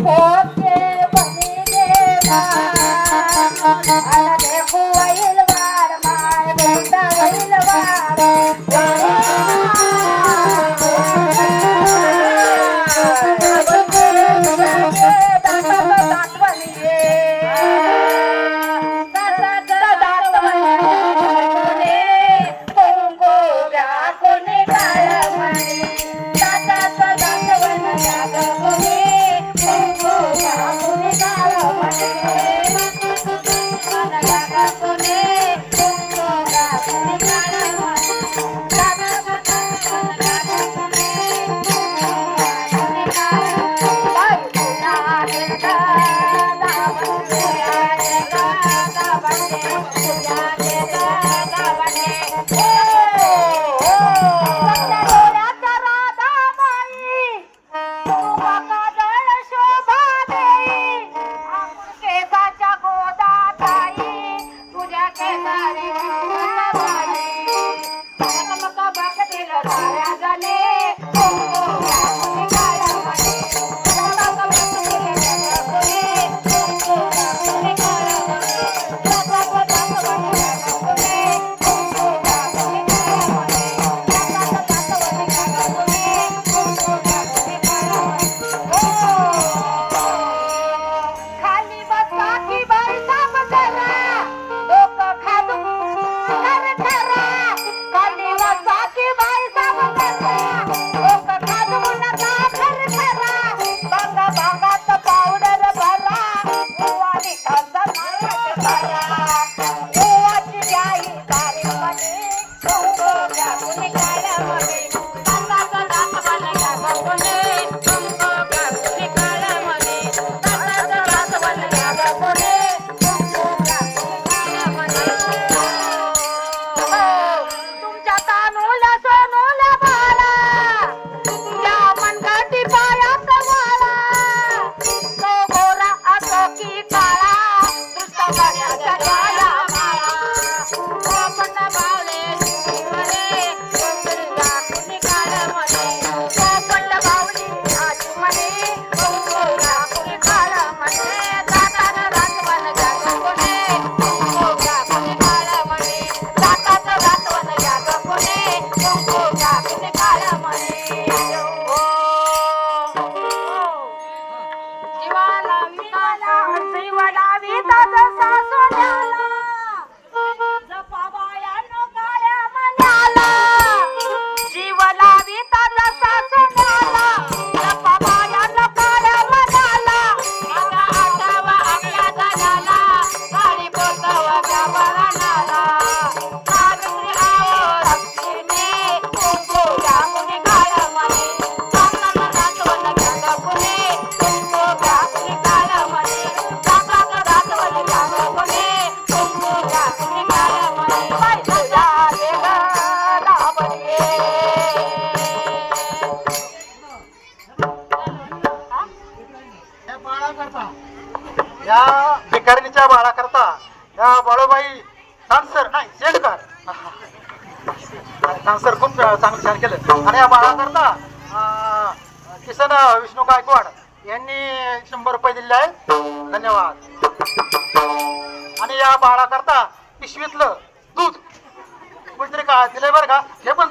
Okay, बाळाकरता या भिकारीच्या बाळाकरता या बाळोबाई तानसर नाही शेणकर तानसर खूप चांगलं छान केलं. आणि या बाळाकरता किसन विष्णू गायकवाड यांनी शंभर रुपये दिले आहे धन्यवाद. आणि या बाळाकरता पिशवीतलं दूध. कुठेतरी का दिलंय बरं का? हे पण